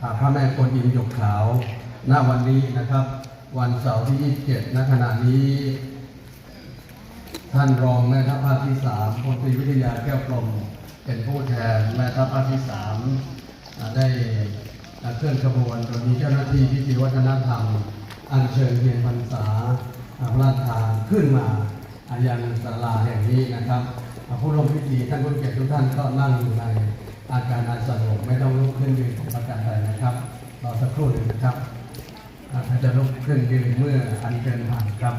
พระแม่กวนอิมหยกขาว ณ วันนี้นะครับ วันเสาร์ที่ 27 ณ ขณะนี้ ท่านรองแม่ทัพภาคที่สามพลตรีวิทยาแก้วกลม เป็นผู้แทนแม่ทัพภาคที่สามอ่าได้เคลื่อนขบวนโดยมีเจ้าหน้าที่พิธีวัฒนธรรม อัญเชิญเทียนพรรษาอ่าพระราชทานขึ้นมาอายังศาลาแห่งนี้นะครับผู้ร่วมพิธีท่านผู้เกียรติทุกท่านก็นั่งอยู่ใน อาการอันสงบไม่ต้องลุกขึ้นยืนประการใดนะครับรอสักครู่หนึ่งนะครับอาท่านจะลุกขึ้นยืนเมื่ออัญเชิญผ่านครับ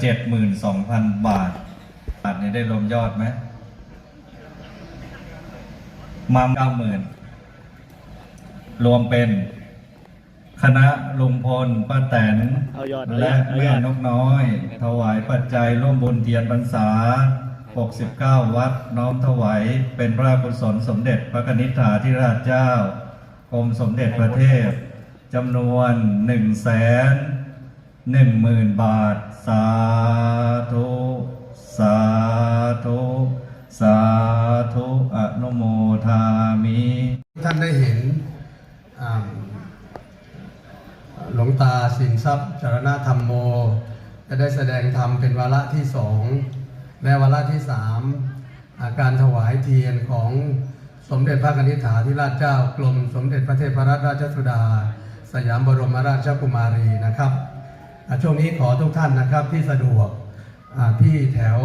เจ็ดหมื่นสองพันบาท บาทนี้ได้รวมยอดไหมมาเก้าหมื่นรวมเป็น คณะลุงพลป้าแตน เอายอดและเอายอดแม่นกน้อย ถวายปัจจัยร่วมบุญเทียนพรรษา 69 วัดน้อมถวายเป็นพระกุศลสมเด็จพระนิธิฐาธิราชเจ้ากรมสมเด็จพระเทพจำนวน1 0 0 0 0แสนหนึ่งหมื่นบาท สาธุ สาธุสาธุอนุโมทามิท่านได้เห็นหลวงตาสินทรัพย์จารณธรรมโม จะได้แสดงธรรมเป็นวาระที่สองและวาระที่สามอาการถวายเทียนของสมเด็จพระนิธิฐาธิราชเจ้ากรมสมเด็จพระเทพรัตนราชสุดา สยามบรมราชกุมารีนะครับช่วงนี้ขอทุกท่านนะครับที่สะดวก ที่แถว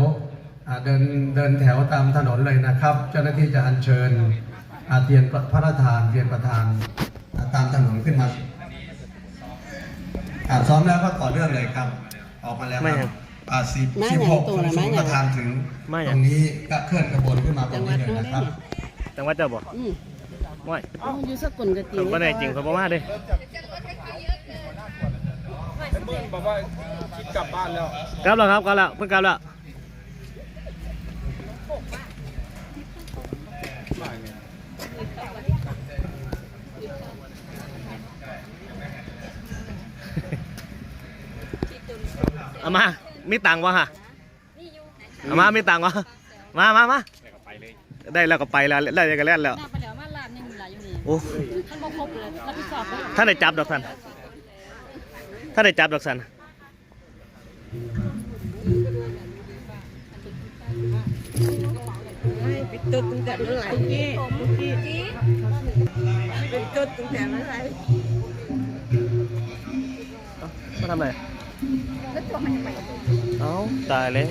อ่าเดินเดินแถวตามถนนเลยนะครับ เจ้าหน้าที่จะอัญเชิญอาเทียนพระราชทานเทียนประธานอ่าตามถนนขึ้นมาอ่าซ้อมแล้วก็ต่อเรื่องเลยครับ ออกมาแล้วไม่คครัรับบอ่าสิบไม่สิบอย่างหกตัวศูนนะย์ศูนย์ไม่ประธานถึงไม่อตย่างรงนี้ก็เคลื่อนขบวนขึ้นมาตรจังงหวันี้ดเลยโน้นนะคได้รับเนี่ยจังหวัดเจ้าบ่อืมไม่เอาอยู่สกุลกะตีผมบ่ได้จริงผมบ่มาเด้ เบิ้ลบอกว่าคิดกลับบ้านแล้วกลับแล้วครับกลับแล้วเพิ่งกลับแล้วเอามามีตังค์วะฮะเอามามีตังค์วะมามามาได้แล้วก็ไปแล้วได้แล้วก็แล้วแล้วหน้าไปแล้วมาลาดหนึงหลายอยู่นี่โอ้ท่านบ่ครบเลยรับผิดชอบได้ท่านได้จับดอกท่าน ท่าได้จับดอกสันปิดตุ๊ดตั้งแต่เมื่อไหร่พี่พี่ปิดตุ๊ดตั้งแต่เมื่อไหร่มาทำอะไรเอาตายแล้ว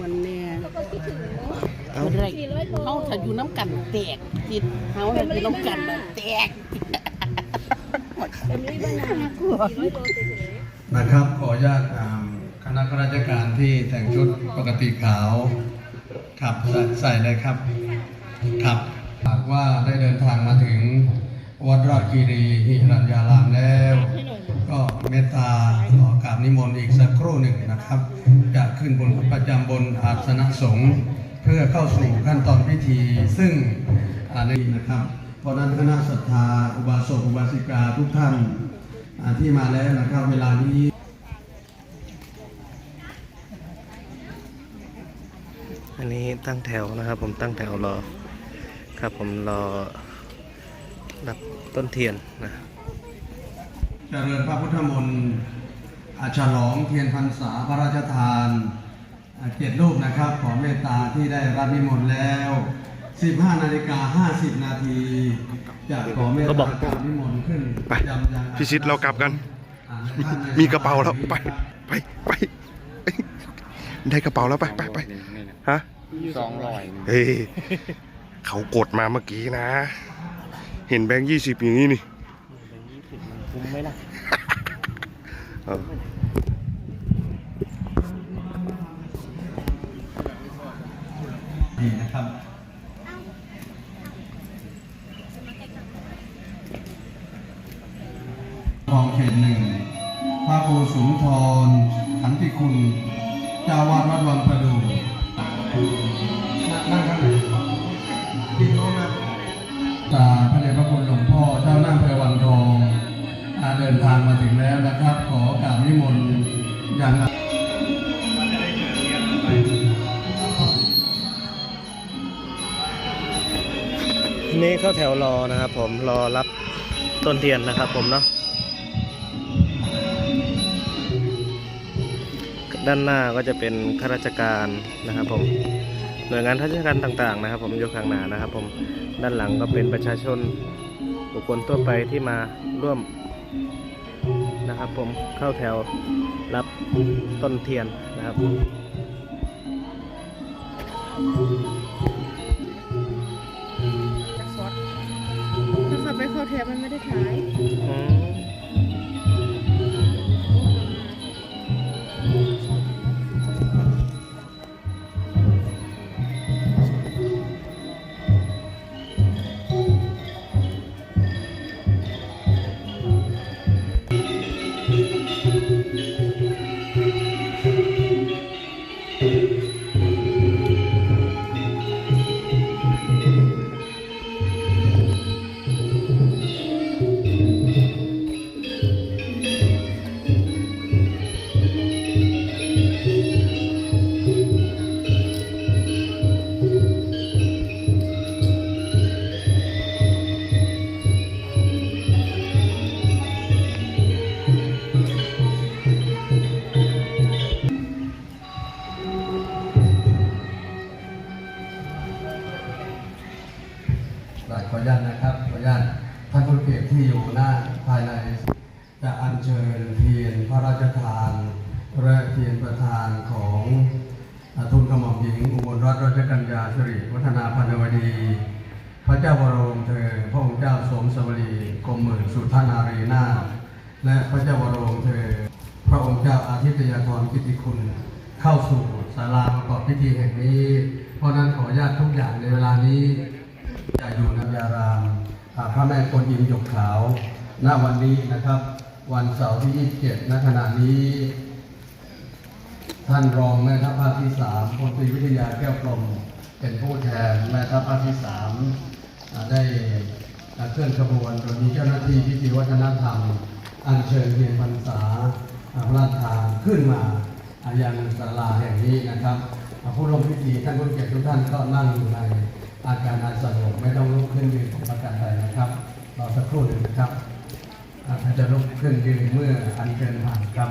วันเนี่ยบ่ได้เฮาถ้าอยู่น้ำกันแตกจิตเฮาถ้าอยู่น้ำกันแตก นะครับ ขออนุญาตอ่าคณะข้าราชการที่แต่งชุดปกติขาวครับใส่เลยครับครับหากว่าได้เดินทางมาถึงวัดราชคีรีหิรัญญารามแล้ว ก็เมตตาขอกราบนิมนต์อีกสักครู่หนึ่งนะครับ จะขึ้นบนประจำบนอาสนะสงฆ์เพื่อเข้าสู่ขั้นตอนพิธีซึ่งอ่าในนะครับ ราะฉะนั้นคณะศรัทธาอุบาสกอุบาสิกาทุกท่านอ่าที่มาแล้วนะครับ เวลานี้อันนี้ตั้งแถวนะครับผมตั้งแถวรอครับผมรอรับต้นเทียนนะเจริญพระพุทธมนต์อาฉลองเทียนพรรษาพระราชทานอ่าเจ็ดรูปนะครับ ขอเมตตาที่ได้รับนิมนต์แล้ว 15นาฬิกา50 นาทีจะขอเมตเขาบอตากกราบนิมนต์ขึ้นไปประจำยังพิชิตเรากลับกันอ่าท่านในมีกระเป๋าแล้วไปไปไปไปได้กระเป๋าแล้วไปไปไปฮะสองร้อยเฮ้ยเขากดมาเมื่อกี้นะ เห็นแบงค์ยี่สิบอย่างนี้นี่คุ้มไหมล่ะเออนี่นะครับ พระครูสุนทรขันติคุณ เจ้าวาดวัดวังประดูนั่งข้างไหนพี่น้องนะตาพระเดชพระคุณหลวงพ่อเจ้านั่งเพรวันทองเดินทางมาถึงแล้วนะครับ ขอกาบนิมนต์อย่างนี้เข้าแถวรอนะครับผมรอรับต้นเทียนนะครับผมเนาะ ด้านหน้าก็จะเป็นข้าราชการนะครับผมหน่วยงานราชการต่างๆนะครับ ผมอยู่ข้างหน้านะครับ ผมด้านหลังก็เป็นประชาชนบุคคลทั่วไปที่มาร่วมนะครับ ผมเข้าแถวรับต้นเทียนนะครับ ถ้าขับไปเข้าแถวมันไม่ได้ขาย อืม ทานของอทุนกระหม่อมหญิงอุบลรัตนราชกัญญาสิริวัฒนาพันวดี พระเจ้าวรวงเธอ พระองค์เจ้าสมสวรีกรมหมื่นสุทานารีนาและพระเจ้าวรวงเธอ พระองค์เจ้าอาทิตยาธรกิติคุณ เข้าสู่ศาลาประกอบพิธีแห่งนี้ เพราะนั้นขออนุญาตทุกอย่างในเวลานี้จะอยู่นยารามพระแม่กวนอิมหยกขาว ณวันนี้นะครับ วันเสาร์ที่ 27ณขณะนี้ ท่านรองแม่ทัพภาคที่สามพลตรีวิทยาแก้วกลมเป็นผู้แทนแม่ทัพภาคที่สามได้เคลื่อนขบวนโดยมีเจ้าหน้าที่พิธีวัฒนธรรม อัญเชิญเทียนพรรษาอ่าพระราชทานขึ้นมาอ่ายังศาลาแห่งนี้นะครับผู้ลงพิธีท่านผู้เกียรติทุกท่านก็นั่งอยู่ในอาการอันสงบไม่ต้องลุกขึ้นยืนประการใดนะครับรอสักครู่หนึ่งนะครับอ่าท่านจะลุกขึ้นยืนเมื่ออัญเชิญผ่านครับ